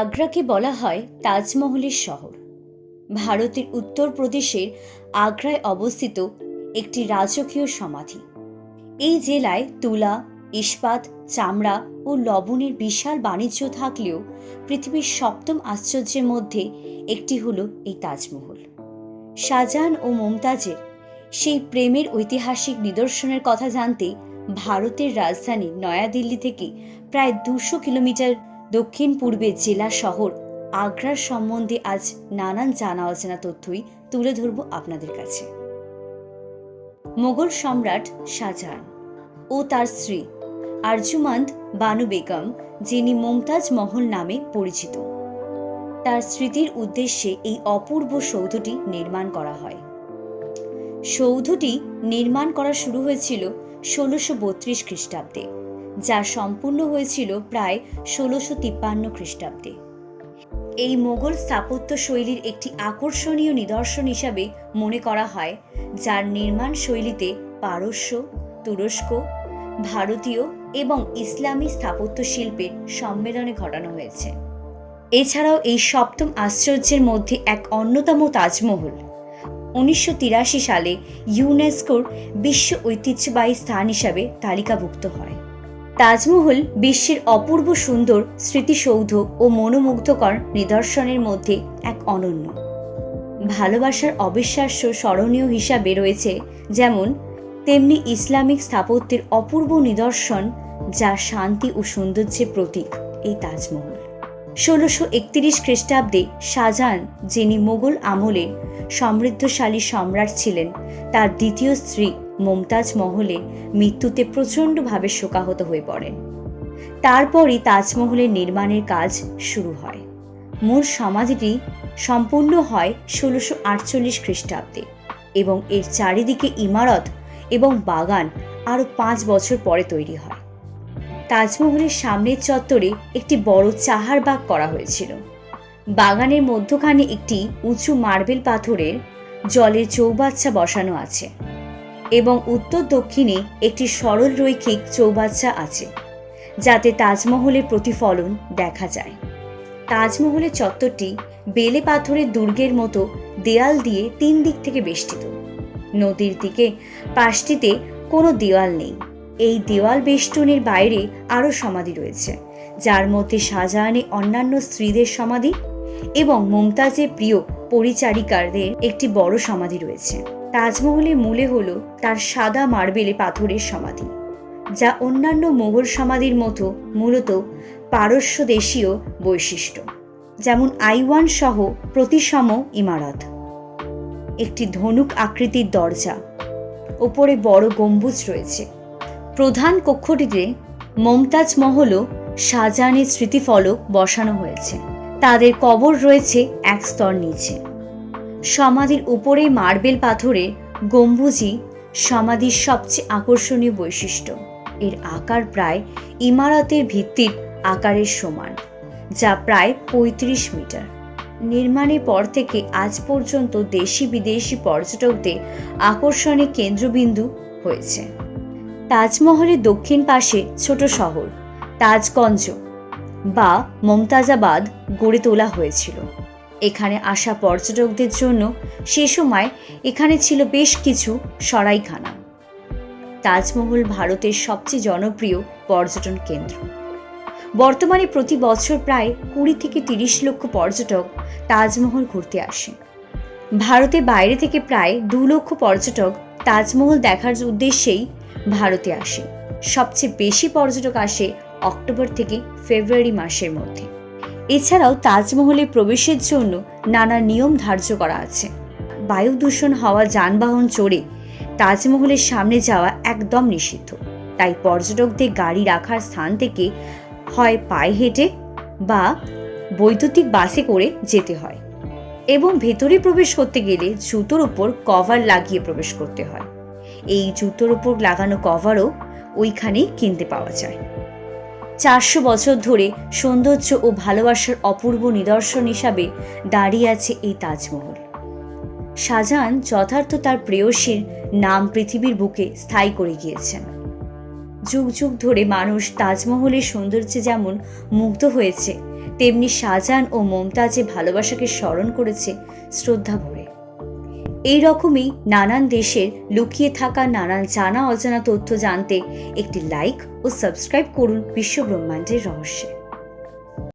আগ্রাকে বলা হয় তাজমহলের শহর। ভারতের উত্তরপ্রদেশের আগ্রায় অবস্থিত একটি রাজকীয় সমাধি। এই জেলায় তুলা, ইস্পাত, চামড়া ও লবণের বিশাল বাণিজ্য থাকলেও পৃথিবীর সপ্তম আশ্চর্যের মধ্যে একটি হল এই তাজমহল। শাহজাহান ও মমতাজের সেই প্রেমের ঐতিহাসিক নিদর্শনের কথা জানতে ভারতের রাজধানী নয়াদিল্লি থেকে প্রায় দুশো কিলোমিটার দক্ষিণ পূর্বে জেলা শহর আগ্রার সম্বন্ধে আজ নানান জানা অজানা তথ্যই তুলে ধরব আপনাদের কাছে। মোগল সম্রাট শাহজাহান ও তার স্ত্রী আরজুমান্দ বানু বেগম, যিনি মুমতাজ মহল নামে পরিচিত। তার স্মৃতির উদ্দেশ্যে এই অপূর্ব সৌধটি নির্মাণ করা হয়। সৌধটি নির্মাণ করা শুরু হয়েছিল ষোলোশো বত্রিশ খ্রিস্টাব্দে। যা সম্পূর্ণ হয়েছিল প্রায় ষোলোশো তিপ্পান্ন খ্রিস্টাব্দে। এই মোগল স্থাপত্য শৈলীর একটি আকর্ষণীয় নিদর্শন হিসাবে মনে করা হয়, যার নির্মাণ শৈলীতে পারস্য, তুরস্ক, ভারতীয় এবং ইসলামী স্থাপত্য শিল্পের সম্মেলনে ঘটানো হয়েছে। এছাড়াও এই সপ্তম আশ্চর্যের মধ্যে এক অন্যতম তাজমহল। উনিশশো তিরাশি সালে ইউনেস্কোর বিশ্ব ঐতিহ্যবাহী স্থান হিসাবে তালিকাভুক্ত হয়। তাজমহল বিশ্বের অপূর্ব সুন্দর স্মৃতিসৌধ ও মনোমুগ্ধকর নিদর্শনের মধ্যে এক অনন্য। ভালোবাসার অবিশ্বাস্য স্মরণীয় হিসাবে রয়েছে যেমন তেমনি ইসলামিক স্থাপত্যের অপূর্ব নিদর্শন যা শান্তি ও সৌন্দর্যের প্রতীক এই তাজমহল। ষোলোশো একত্রিশ খ্রিস্টাব্দে শাহজাহান, যিনি মোগল আমলের সমৃদ্ধশালী সম্রাট ছিলেন, তার দ্বিতীয় স্ত্রী মমতাজ মহলের মৃত্যুতে প্রচণ্ডভাবে শোকাহত হয়ে পড়েন তারপরই তাজমহলের নির্মাণের কাজ শুরু হয়। মূল সমাধিটি সম্পূর্ণ হয় ষোলোশো আটচল্লিশ খ্রিস্টাব্দে এবং এর চারিদিকে ইমারত এবং বাগান আরও পাঁচ বছর পরে তৈরি হয়। তাজমহলের সামনের চত্বরে একটি বড় চাহার বাগ করা হয়েছিল। বাগানের মধ্যখানে একটি উঁচু মার্বেল পাথরের জলের চৌবাচ্চা বসানো আছে। এবং উত্তর দক্ষিণে একটি সরল রৈখিক চৌবাচ্চা আছে, যাতে তাজমহলের প্রতিফলন দেখা যায়। তাজমহলের চত্বরটি বেলে পাথরের দুর্গের মতো দেয়াল দিয়ে তিন দিক থেকে বেষ্টিত। নদীর দিকে পাশটিতে কোনো দেওয়াল নেই। এই দেওয়াল বেষ্টনের বাইরে আরও সমাধি রয়েছে, যার মধ্যে শাহজাহানের অন্যান্য স্ত্রীদের সমাধি এবং মুমতাজের প্রিয় পরিচারিকারদের একটি বড় সমাধি রয়েছে। তাজমহলের মূলে হল তার সাদা মার্বেলে পাথরের সমাধি, যা অন্যান্য মোগল সমাধির মতো মূলত পারস্য দেশীয় বৈশিষ্ট্য, যেমন আইওয়ান সহ প্রতিসম ইমারত। একটি ধনুক আকৃতির দরজা, ওপরে বড় গম্বুজ রয়েছে। প্রধান কক্ষটিতে মমতাজ মহলও শাহজাহানের স্মৃতিফলক বসানো হয়েছে। তাদের কবর রয়েছে এক স্তর নিচে। সমাধির উপরে মার্বেল পাথরের গম্বুজি সমাধির সবচেয়ে আকর্ষণীয় বৈশিষ্ট্য। এর আকার প্রায় ইমারতের ভিত্তির আকারের সমান, যা প্রায় পঁয়ত্রিশ মিটার। নির্মাণের পর থেকে আজ পর্যন্ত দেশি বিদেশি পর্যটকদের আকর্ষণের কেন্দ্রবিন্দু হয়েছে। তাজমহলের দক্ষিণ পাশে ছোট শহর, তাজগঞ্জ বা মমতাজাবাদ গড়ে তোলা হয়েছিল। এখানে আসা পর্যটকদের জন্য সে সময় এখানে ছিল বেশ কিছু সরাইখানা। তাজমহল ভারতের সবচেয়ে জনপ্রিয় পর্যটন কেন্দ্র। বর্তমানে প্রতি বছর প্রায় কুড়ি থেকে তিরিশ লক্ষ পর্যটক তাজমহল ঘুরতে আসে ভারতের বাইরে থেকে প্রায় দু লক্ষ পর্যটক তাজমহল দেখার উদ্দেশ্যেই ভারতে আসে। সবচেয়ে বেশি পর্যটক আসে অক্টোবর থেকে ফেব্রুয়ারি মাসের মধ্যে। এছাড়াও তাজমহলে প্রবেশের জন্য নানা নিয়ম ধার্য করা আছে। বায়ু দূষণ হওয়া যানবাহন চড়ে তাজমহলের সামনে যাওয়া একদম নিষিদ্ধ। তাই পর্যটকদের গাড়ি রাখার স্থান থেকে হয় পায়ে হেঁটে বা বৈদ্যুতিক বাসে করে যেতে হয় এবং ভেতরে প্রবেশ করতে গেলে জুতোর উপর কভার লাগিয়ে প্রবেশ করতে হয়। এই জুতোর উপর লাগানো কভারও ওইখানেই কিনতে পাওয়া যায়। চারশো বছর ধরে সৌন্দর্য ও ভালোবাসার অপূর্ব নিদর্শন হিসাবে দাঁড়িয়ে আছে এই তাজমহল। শাহজাহান যথার্থ তার প্রেয়সীর নাম পৃথিবীর বুকে স্থায়ী করে গিয়েছেন। যুগ যুগ ধরে মানুষ তাজমহলের সৌন্দর্যে যেমন মুগ্ধ হয়েছে, তেমনি শাহজাহান ও মমতাজে ভালোবাসাকে স্মরণ করেছে শ্রদ্ধা ভরে। এই রকমই নানান দেশের লুকিয়ে থাকা নানান জানা অজানা তথ্য জানতে একটি লাইক ও সাবস্ক্রাইব করুন বিশ্ব ব্রহ্মাণ্ডের রহস্যে।